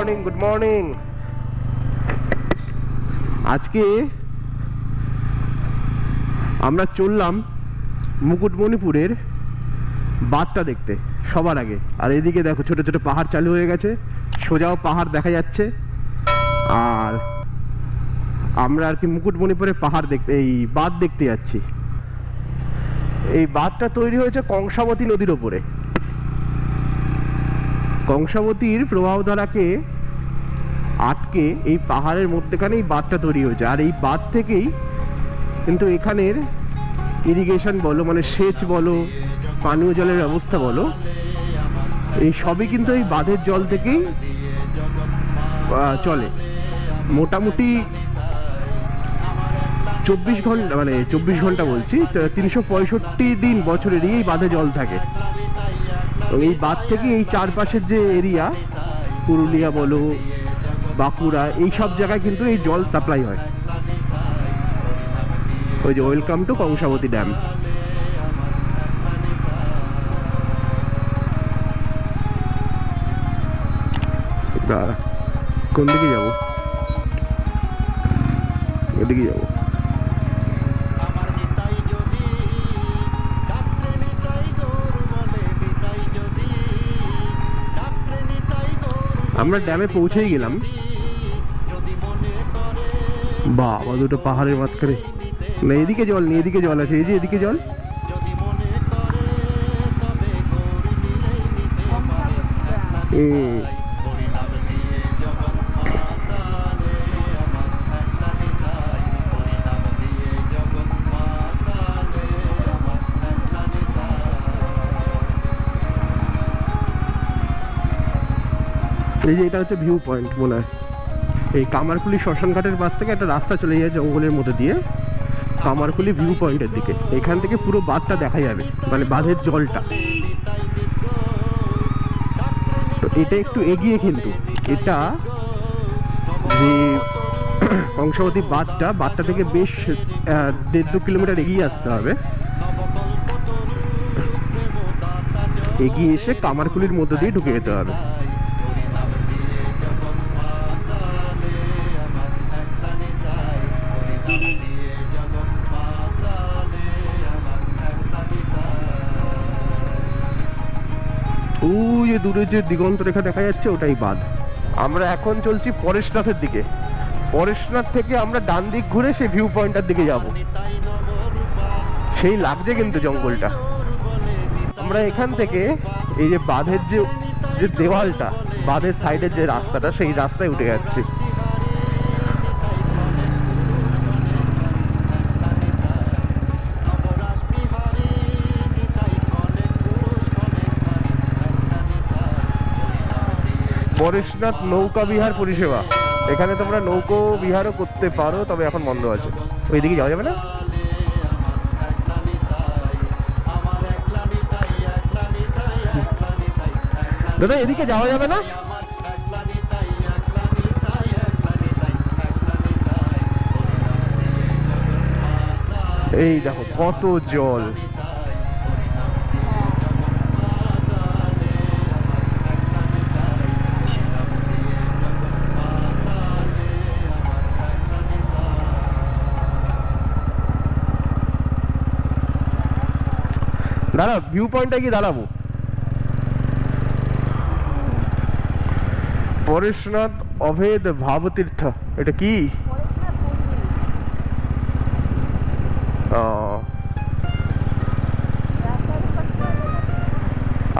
Morning good morning আজকে আমরা চললাম মুকুটমণিপুরের বাঁধটা দেখতে, সবার আগে। আর এদিকে দেখো, ছোট ছোট পাহাড় চালু হয়ে গেছে, সোজাও পাহাড় দেখা যাচ্ছে। আর আমরা আর কি মুকুটমণিপুরের পাহাড় দেখতে, এই বাঁধ দেখতে যাচ্ছি। এই বাঁধটা তৈরি হয়েছে কংসাবতী নদীর ওপরে। কংসাবতীর প্রবাহধারাকে আটকে এই পাহাড়ের মধ্যেখানেই বাঁধটা তৈরি হয়েছে। আর এই বাঁধ থেকেই কিন্তু এখানের ইরিগেশন বলো মানে সেচ বলো, পানীয় জলের ব্যবস্থা বলো, এই সবই কিন্তু এই বাঁধের জল থেকেই চলে। মোটামুটি চব্বিশ ঘণ্টা মানে চব্বিশ ঘণ্টা বলছি তিনশো পঁয়ষট্টি দিন বছরেরই এই বাঁধে জল থাকে। এই বাঁধ থেকে এই চারপাশের যে এরিয়া, পুরুলিয়া বলো, বাঁকুড়া, এই সব জায়গায় কিন্তু এই জল সাপ্লাই হয়। ওই যে ওয়েলকাম টু কংসাবতী ড্যাম। কোন দিকে যাব? এদিকে যাব। আমরা ড্যামে পৌঁছেই গেলাম। বাবা দুটো পাহাড়ের মাঝখানে। না এদিকে জল নেই এদিকে জল আছে। এই যে এদিকে জল। হুম, এই যে এটা হচ্ছে ভিউ পয়েন্ট মনে হয়। এই কামারকুলি শ্মশান ঘাটের পাশ থেকে একটা রাস্তা চলে যায় জঙ্গলের মধ্যে দিয়ে। কামারকুলি ভিউ পয়েন্টের দিকে। এখান থেকে পুরো বাঁধটা দেখা যাবে মানে বাঁধের জলটা। তো এটা একটু এগিয়ে কিন্তু, এটা যে কংসাবতী বাঁধটা বাঁধটা থেকে বেশ দেড় দু কিলোমিটার এগিয়ে আসতে হবে। এগিয়ে এসে কামারকুলির মধ্যে দিয়ে ঢুকে যেতে হবে। দূরে যে দিগন্ত রেখা দেখা যাচ্ছে, ওটাই বাঁধ। আমরা এখন চলছি পরেশনাথের দিকে। পরেশনাথ থেকে আমরা ডান দিক ঘুরে সেই ভিউ পয়েন্টটার দিকে যাব। সেই লাগছে কিন্তু জঙ্গলটা। আমরা এখান থেকে এই যে বাঁধের যে যে দেওয়ালটা, বাঁধের সাইডের যে রাস্তাটা, সেই রাস্তায় উঠে যাচ্ছি। পরেশনাথ নৌকা বিহার পরিষেবা। এখানে তোমরা নৌকো বিহারও করতে পারো, তবে এখন বন্ধ আছে। ওইদিকে যাওয়া যাবে না? দাদা, এদিকে যাওয়া যাবে না? এই দেখো, কত জল। দাঁড়া ভিউ পয়েন্টটা গিয়ে দাঁড়াবো। পরেশনাথ অভেদ ভাবতীর্থ, এটা কি?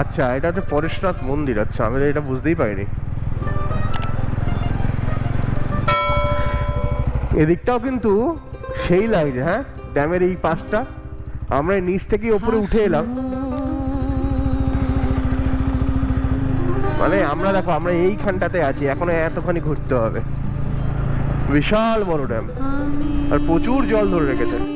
আচ্ছা এটা হচ্ছে পরেশনাথ মন্দির আচ্ছা আমি এটা বুঝতেই পারিনি। এদিকটাও কিন্তু সেই লাগছে হ্যাঁ? ড্যামের এই পাশটা। আমরা নিচ থেকে ওপরে উঠে এলাম। মানে আমরা দেখো, আমরা এইখানটাতে আছি, এখনও এতখানি ঘুরতে হবে। বিশাল বড় ড্যাম আর প্রচুর জল ধরে রেখেছে।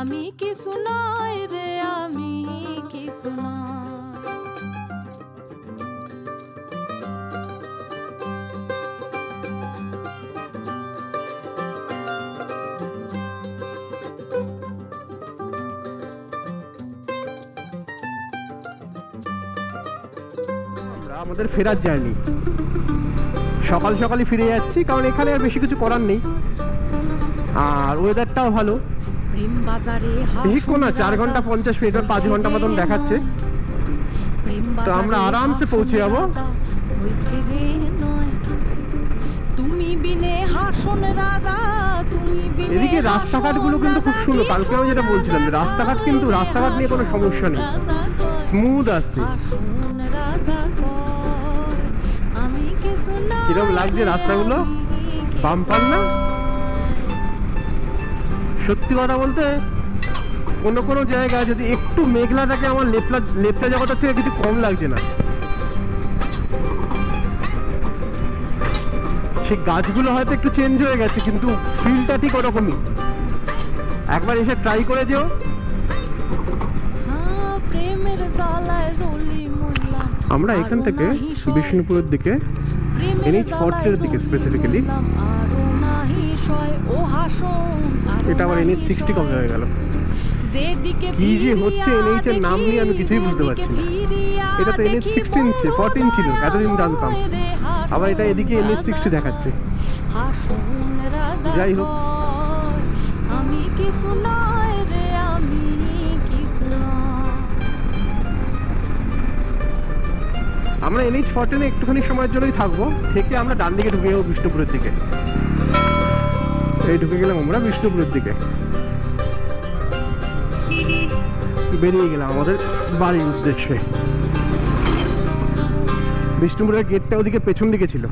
আমি কিছু নয় রে, আমি কিছু নয়। আমাদের ফেরার জার্নি। সকাল সকালই ফিরে যাচ্ছি, কারণ এখানে আর বেশি কিছু করার নেই। আর ওয়েদারটাও ভালো। প্রেম বাজারে চার ঘণ্টা পঞ্চাশ মিনিট পাঁচ ঘণ্টা মতন দেখাচ্ছে। তো আমরা আরামসে পৌঁছে যাব। হয়েছে যে নয়। তুমি বিনে হাসন রাজা তুমি বিনে এদিকে রাস্তাঘাটগুলো কিন্তু খুব সুন্দর। কালকে আমি যেটা বলছিলাম যে রাস্তাঘাট কিন্তু রাস্তাঘাট নিয়ে কোনো সমস্যা নেই। স্মুথ আসছে। কিরম লাগছে রাস্তাগুলো? বাম্পার না? সত্যি কথা বলতে কোনো কোনো জায়গায় যদি একটু মেঘলা থাকে আমার লেপলা লেপটা জগতের থেকে কিছু কম লাগছে না। সেই গাছগুলো হয়তো একটু চেঞ্জ হয়ে গেছে কিন্তু ফিলটা ঠিক ওরকমই। একবার এসে ট্রাই করে যেও। হ্যাঁ, আমরা এখান থেকে। বিষ্ণুপুরের দিকে 40 এর দিকে জ্বালায় এটা নাহি এনএইচ সিক্সটি কবে হয়ে গেল কি যে হচ্ছে NH এর নাম নিয়ে আমি কিছুই বুঝতে পারছি না। এটা তো ফিরিয়া NH 16 ছিল, দেখি 14 ছিল, এতদিন জানতাম। আবার এটা এদিকে এনএইচ সিক্সটি দেখাচ্ছে যাই হোক। আমি রে কিছু আমরা এনএইচ ফোরটিনে একটুখানি সময়ের জন্যই থাকব থেকে আমরা ডান দিকে ঢুকে যাব বিষ্ণুপুরের দিকে এই ঢুকে গেলাম আমরা বিষ্ণুপুরের দিকে। বেরিয়ে গেলাম আমাদের বাড়ির উদ্দেশ্যে। বিষ্ণুপুরের গেটটা ওদিকে পেছন দিকে ছিল।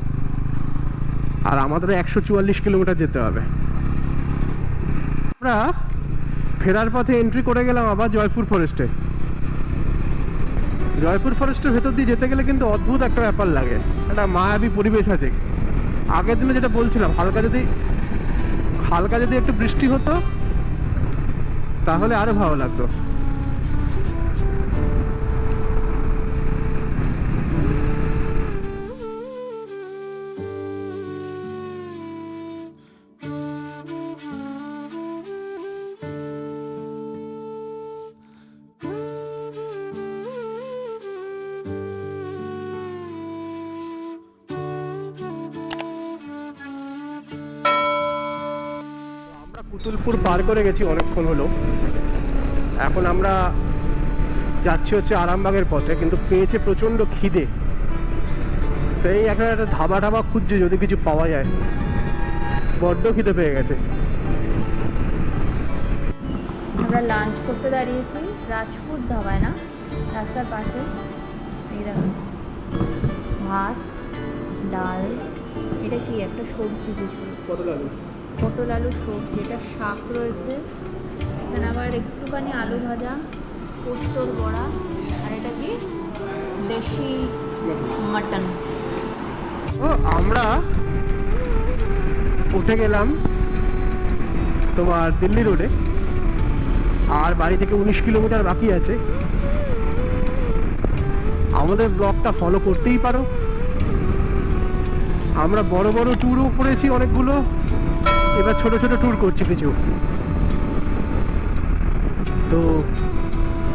আর আমাদের একশো চুয়াল্লিশ কিলোমিটার যেতে হবে। আমরা ফেরার পথে এন্ট্রি করে গেলাম আবার জয়পুর ফরেস্টে জয়পুর ফরেস্টের ভেতর দিয়ে যেতে গেলে কিন্তু অদ্ভুত একটা ব্যাপার লাগে। একটা মায়াবী পরিবেশ আছে। আগের দিনে যেটা বলছিলাম, হালকা যদি হালকা যদি একটু বৃষ্টি হতো তাহলে আরও ভালো লাগতো। আমরা কুতুলপুর পার করে গেছি অনেকক্ষণ হলো। এখন আমরা যাচ্ছি হচ্ছে আরামবাগের পথে কিন্তু পেয়েছে প্রচণ্ড খিদে। সেই একটা একটা ধাবা ধাবা খুঁজছে যদি কিছু পাওয়া যায়। বড্ড খিদে পেয়ে গেছে। আমরা লাঞ্চ করতে দাঁড়িয়েছি রাজপুত ধাবায় না রাস্তার পাশে। এই দেখো ভাত ডাল এটা কি একটা সবজি কিছু? কত লাগবে পটল আলু সবজি, এটা শাক রয়েছে। এখানে আবার একটুখানি আলু ভাজা, পোস্তর বড়া, আর এটা কি? দেশি মাটন। ও, আমরা উঠে গেলাম তোমার দিল্লি রোডে। আর বাড়ি থেকে উনিশ কিলোমিটার বাকি আছে। আমাদের ব্লগটা ফলো করতেই পারো। আমরা বড় বড় ট্যুরও করেছি অনেকগুলো। এবার ছোট ছোট ট্যুর করছি কিছু। তো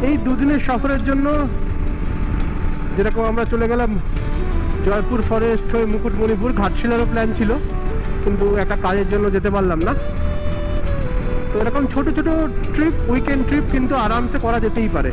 এই দুদিনের সফরের জন্য যেরকম আমরা চলে গেলাম জয়পুর ফরেস্ট হয়ে মুকুটমণিপুর, ঘাটশিলারও প্ল্যান ছিল, কিন্তু একটা কাজের জন্য যেতে পারলাম না। তো এরকম ছোট ছোট ট্রিপ উইকেন্ড ট্রিপ কিন্তু আরামসে করা যেতেই পারে।